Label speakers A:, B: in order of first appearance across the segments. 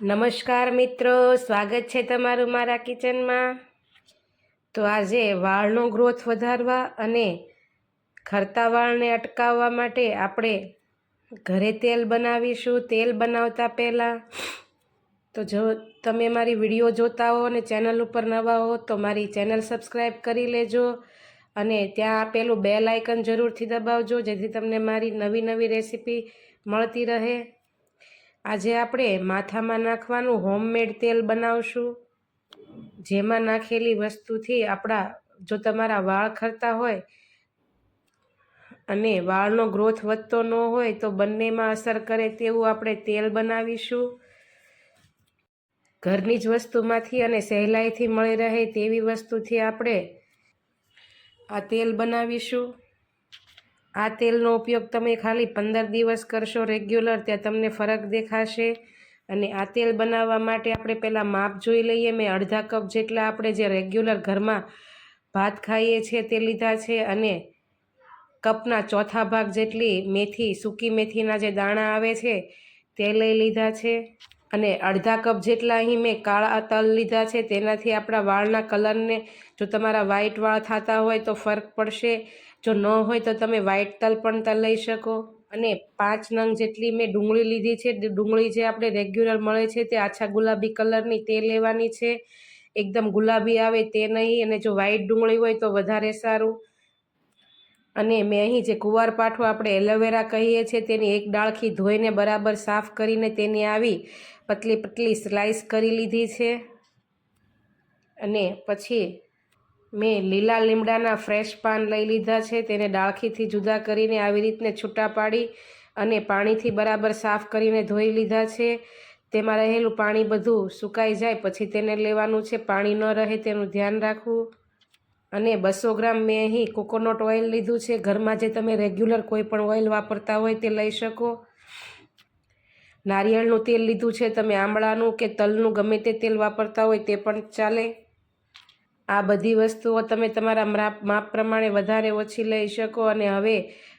A: નમસ્કાર મિત્રો, સ્વાગત છે તમારું મારા કિચનમાં. તો આજે વાળનો ગ્રોથ વધારવા અને ખરતા વાળને અટકાવવા માટે આપણે ઘરે તેલ બનાવીશું. તેલ બનાવતા પહેલાં તો જો તમે મારી વીડિયો જોતા હો અને ચેનલ ઉપર નવા હો તો મારી ચેનલ સબસ્ક્રાઈબ કરી લેજો અને ત્યાં આપેલું બેલ આઇકન જરૂરથી દબાવજો જેથી તમને મારી નવી નવી રેસીપી મળતી રહે. આજે આપણે માથામાં નાખવાનું હોમમેડ તેલ બનાવશું. જેમાં નાખેલી વસ્તુથી આપણા, જો તમારા વાળ ખરતા હોય અને વાળનો ગ્રોથ વધતો ન હોય તો બંનેમાં અસર કરે તેવું આપણે તેલ બનાવીશું. ઘરની જ વસ્તુમાંથી અને સહેલાઈથી મળી રહે તેવી વસ્તુથી આપણે આ તેલ બનાવીશું. આ તેલનો ઉપયોગ તમે ખાલી પંદર દિવસ કરશો રેગ્યુલર, ત્યાં તમને ફરક દેખાશે. અને આ તેલ બનાવવા માટે આપણે પહેલાં માપ જોઈ લઈએ. મેં અડધા કપ જેટલા આપણે જે રેગ્યુલર ઘરમાં ભાત ખાઈએ છીએ તે લીધા છે અને કપના ચોથા ભાગ જેટલી મેથી, સૂકી મેથીના જે દાણા આવે છે તે લઈ લીધા છે. અને અડધા કપ જેટલા અહીં મેં કાળા તલ લીધા છે, તેનાથી આપણા વાળના કલરને જો તમારા વ્હાઈટ વાળ થતા હોય તો ફરક પડશે. જો ન હોય તો તમે વ્હાઈટ તલ પણ તલ લઈ શકો. અને પાંચ નંગ જેટલી મેં ડુંગળી લીધી છે ડુંગળી જે આપણે રેગ્યુલર મળે છે તે આછા ગુલાબી કલરની તે લેવાની છે. એકદમ ગુલાબી આવે તે નહીં, અને જો વ્હાઈટ ડુંગળી હોય તો વધારે સારું. અને મેં અહીં જે કુવાર આપણે એલોવેરા કહીએ છીએ, તેની એક ડાળખી ધોઈને બરાબર સાફ કરીને તેની આવી પતલી પતલી સ્લાઈસ કરી લીધી છે. અને પછી મેં લીલા લીમડાના ફ્રેશ પાન લઈ લીધા છે, તેને ડાળખીથી જુદા કરીને આવી રીતને છૂટા પાડી અને પાણીથી બરાબર સાફ કરીને ધોઈ લીધા છે. તેમાં રહેલું પાણી બધું સુકાઈ જાય, પછી તેને લેવાનું છે. પાણી ન રહે તેનું ધ્યાન રાખવું. અને બસો ગ્રામ મેં અહીં કોકોનટ ઓઇલ લીધું છે. ઘરમાં જે તમે રેગ્યુલર કોઈ પણ ઓઇલ વાપરતા હોય તે લઈ શકો. નારિયેળનું તેલ લીધું છે. તમે આમળાનું કે તલનું ગમે તે તેલ વાપરતા હોય તે પણ ચાલે. આ બધી વસ્તુઓ તમે તમારા માપ પ્રમાણે વધારે ઓછી લઈ શકો. અને હવે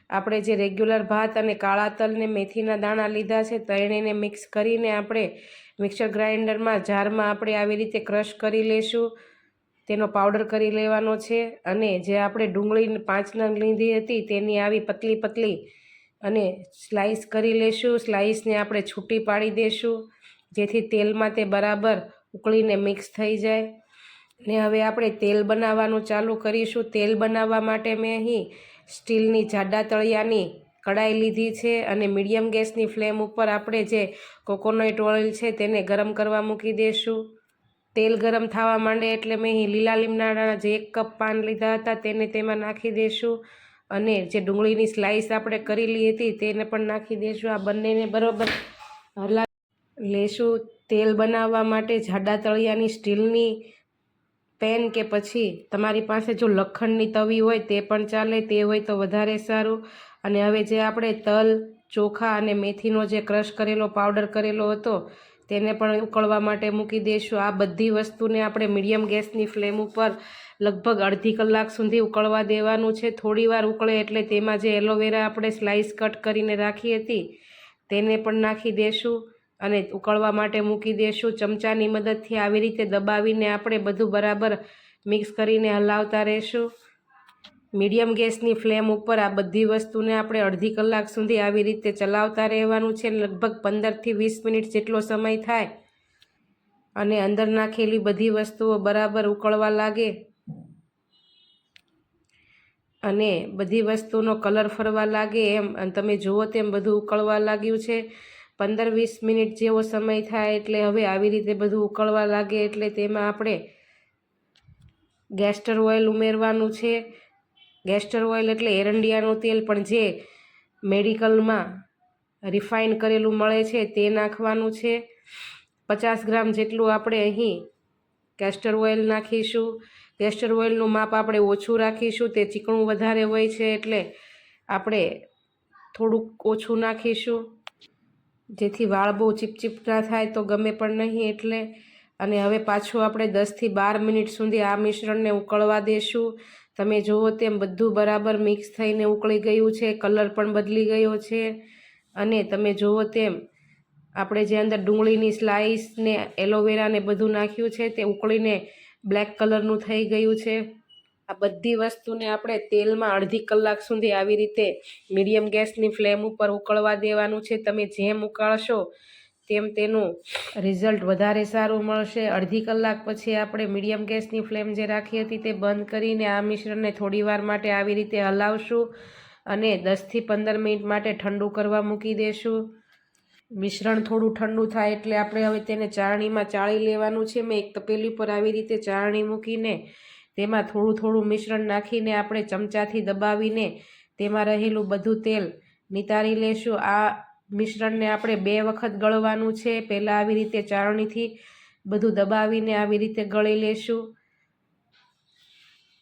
A: આપણે જે રેગ્યુલર ભાત અને કાળા તલને મેથીના દાણા લીધા છે ત્રણેયને મિક્સ કરીને આપણે મિક્સર ગ્રાઇન્ડરમાં જારમાં આપણે આવી રીતે ક્રશ કરી લઈશું તેનો પાવડર કરી લેવાનો છે અને જે આપણે ડુંગળી પાંચ નંગ લીધી હતી તેની આવી પતલી પતલી અને સ્લાઈસ કરી લેશું. સ્લાઈસને આપણે છૂટી પાડી દઈશું જેથી તેલમાં તે બરાબર ઉકળીને મિક્સ થઈ જાય. ને હવે આપણે તેલ બનાવવાનું ચાલુ કરીશું. તેલ બનાવવા માટે મેં અહીં સ્ટીલની જાડા તળિયાની કડાઈ લીધી છે અને મીડિયમ ગેસની ફ્લેમ ઉપર આપણે જે કોકોનટ ઓઇલ છે તેને ગરમ કરવા મૂકી દઈશું તેલ ગરમ થવા માંડે એટલે મેં લીલા લીમડાના જે એક કપ પાન લીધા હતા તેને તેમાં નાખી દઈશું અને જે ડુંગળીની સ્લાઈસ આપણે કરેલી હતી તેને પણ નાખી દઈશું આ બંનેને બરાબર હલા લેશું. તેલ બનાવવા માટે જાડા તળિયાની સ્ટીલની પેન કે પછી તમારી પાસે જો લખણની તવી હોય તે પણ ચાલે, તે હોય તો વધારે સારું. અને હવે જે આપણે તલ, ચોખા અને મેથીનો જે ક્રશ કરેલો પાવડર કરેલો હતો તેને પણ ઉકળવા માટે મૂકી દઈશું આ બધી વસ્તુને આપણે મીડિયમ ગેસની ફ્લેમ ઉપર લગભગ અડધી કલાક સુધી ઉકળવા દેવાનું છે. થોડીવાર ઉકળે એટલે તેમાં જે એલોવેરા આપણે સ્લાઇસ કટ કરીને રાખી હતી, તેને પણ નાખી દઈશું અને ઉકળવા માટે મૂકી દઈશું ચમચાની મદદથી આવી રીતે દબાવીને આપણે બધું બરાબર મિક્સ કરીને હલાવતા રહીશું. મીડિયમ ગેસની ફ્લેમ ઉપર આ બધી વસ્તુને આપણે અડધી કલાક સુધી આવી રીતે ચલાવતા રહેવાનું છે. લગભગ પંદરથી વીસ મિનિટ જેટલો સમય થાય અને અંદર નાખેલી બધી વસ્તુઓ બરાબર ઉકળવા લાગે અને બધી વસ્તુનો કલર ફરવા લાગે એમ. અને તમે જુઓ તેમ બધું ઉકળવા લાગ્યું છે. પંદર વીસ મિનિટ જેવો સમય થાય એટલે હવે આવી રીતે બધું ઉકળવા લાગે એટલે તેમાં આપણે ગેસ્ટર ઓઇલ ઉમેરવાનું છે. ગેસ્ટર ઓઇલ એટલે એરંડિયાનું તેલ પણ જે મેડિકલમાં રિફાઇન કરેલું મળે છે તે નાખવાનું છે. પચાસ ગ્રામ જેટલું આપણે અહીં કેસ્ટર ઓઇલ નાખીશું. કેસ્ટર ઓઇલનું માપ આપણે ઓછું રાખીશું, તે ચીકણું વધારે હોય છે એટલે આપણે થોડુંક ઓછું નાખીશું. જેથી વાળ બહુ ચીપચીપ ના થાય તો ગમે પણ નહીં એટલે અને હવે પાછું આપણે દસથી બાર મિનિટ સુધી આ મિશ્રણને ઉકળવા દેશું. તમે જુઓ તેમ બધું બરાબર મિક્સ થઈને ઉકળી ગયું છે, કલર પણ બદલી ગયો છે. અને તમે જુઓ તેમ આપણે જે અંદર ડુંગળીની સ્લાઈસ ને એલોવેરા ને બધું નાખ્યું છે, તે ઉકળીને બ્લેક કલરનું થઈ ગયું છે. આ બધી વસ્તુને આપણે તેલમાં અડધી કલાક સુધી આવી રીતે મીડિયમ ગેસની ફ્લેમ ઉપર ઉકળવા દેવાનું છે. તમે જેમ ઉકાળશો તેમ તેનું રિઝલ્ટ વધારે સારું મળશે. અડધી કલાક પછી આપણે મીડિયમ ગેસની ફ્લેમ જે રાખી હતી તે બંધ કરીને આ મિશ્રણને થોડીવાર માટે આવી રીતે હલાવશું અને દસથી પંદર મિનિટ માટે ઠંડુ કરવા મૂકી દેશું. મિશ્રણ થોડું ઠંડુ થાય એટલે આપણે હવે તેને ચાળણીમાં ચાળી લેવાનું છે. મેં એક તપેલી પર આવી રીતે ચાળણી મૂકીને તેમાં થોડું થોડું મિશ્રણ નાખીને આપણે ચમચાથી દબાવીને તેમાં રહેલું બધું તેલ નિતારી લેશું. આ મિશ્રણને આપણે બે વખત ગળવાનું છે. પહેલાં આવી રીતે ચાળણીથી બધું દબાવીને આવી રીતે ગળી લેશું.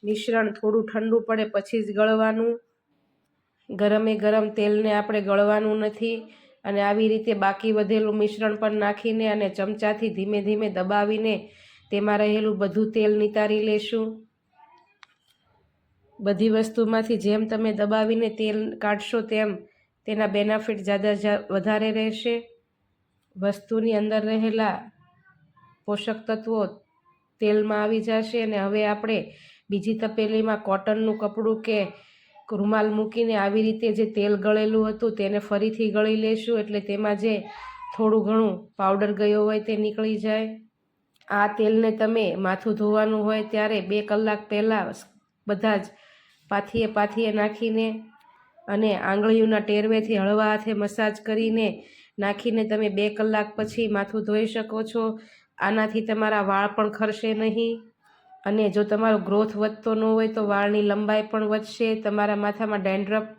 A: મિશ્રણ થોડું ઠંડુ પડે પછી જ ગળવાનું. ગરમે ગરમ તેલને આપણે ગળવાનું નથી અને આવી રીતે બાકી વધેલું મિશ્રણ પણ નાખીને અને ચમચાથી ધીમે ધીમે દબાવીને તેમાં રહેલું બધું તેલ નિતારી લેશું. બધી વસ્તુમાંથી જેમ તમે દબાવીને તેલ કાઢશો તેમ તેના બેનિફિટ જ્યાદા વધારે રહેશે. વસ્તુની અંદર રહેલા પોષક તત્વો તેલમાં આવી જશે અને હવે આપણે બીજી તપેલીમાં કોટનનું કપડું કે રૂમાલ મૂકીને આવી રીતે જે તેલ ગળેલું હતું તેને ફરીથી ગળી લેશું એટલે તેમાં જે થોડું ઘણું પાવડર ગયો હોય તે નીકળી જાય. આ તેલને તમે માથું ધોવાનું હોય ત્યારે બે કલાક પહેલાં બધા જ પાથીએ પાથીએ નાખીને અને આંગળીઓના ટેરવેથી હળવા હાથે મસાજ કરીને નાખીને તમે બે કલાક પછી માથું ધોઈ શકો છો. આનાથી તમારા વાળ પણ ખરશે નહીં. અને જો તમારો ગ્રોથ વધતો ન હોય તો વાળની લંબાઈ પણ વધશે. તમારા માથામાં ડેન્ડ્રફ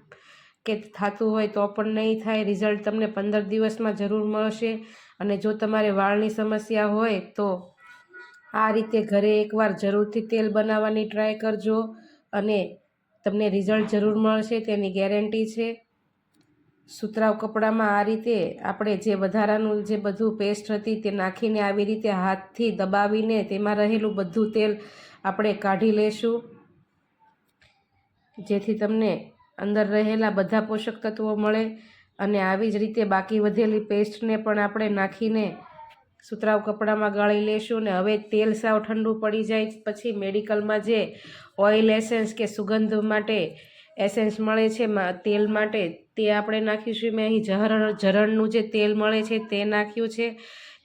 A: કે થતું હોય તો પણ નહીં થાય. રિઝલ્ટ તમને પંદર દિવસમાં જરૂર મળશે. અને જો તમારે વાળની સમસ્યા હોય તો આ રીતે ઘરે એકવાર જરૂરથી તેલ બનાવવાની ટ્રાય કરજો. અને તમને રિઝલ્ટ જરૂર મળશે, તેની ગેરંટી છે. સુતરાઉ કપડામાં આ રીતે આપણે જે વધારાનું જે બધું પેસ્ટ હતી તે નાખીને આવી રીતે હાથથી દબાવીને તેમાં રહેલું બધું તેલ આપણે કાઢી લેશું. જેથી તમને અંદર રહેલા બધા પોષક તત્વો મળે અને આવી જ રીતે બાકી વધેલી પેસ્ટને પણ આપણે નાખીને સુતરાઉ કપડામાં ગાળી લેશું ને હવે તેલ સાવ ઠંડુ પડી જાય પછી મેડિકલમાં જે ઓઇલ એસેન્સ કે સુગંધ માટે એસેન્સ મળે છે તેલ માટે, તે આપણે નાખીશું. મેં અહીં જહર ઝરણનું જે તેલ મળે છે તે નાખ્યું છે.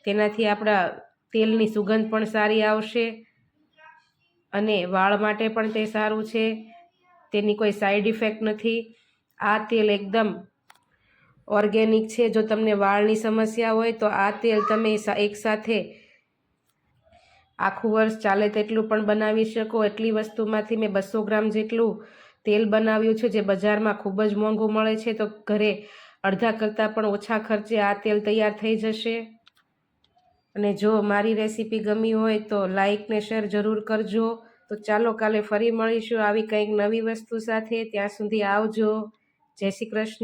A: તેનાથી આપણા તેલની સુગંધ પણ સારી આવશે અને વાળ માટે પણ તે સારું છે. તેની કોઈ સાઈડ ઇફેક્ટ નથી. આ તેલ એકદમ ઓર્ગેનિક છે. જો તમને વાળની સમસ્યા હોય તો આ તેલ તમે એકસાથે આખું વર્ષ ચાલે તેટલું પણ બનાવી શકો. એટલી વસ્તુમાંથી મેં બસો ગ્રામ જેટલું તેલ બનાવ્યું છે, જે બજારમાં ખૂબ જ મોંઘું મળે છે. તો ઘરે અડધા કરતાં પણ ઓછા ખર્ચે આ તેલ તૈયાર થઈ જશે. અને જો મારી રેસીપી ગમી હોય તો લાઈક ને શેર જરૂર કરજો. તો ચાલો કાલે ફરી મળીશું આવી કંઈક નવી વસ્તુ સાથે. ત્યાં સુધી આવજો. જય શ્રી કૃષ્ણ.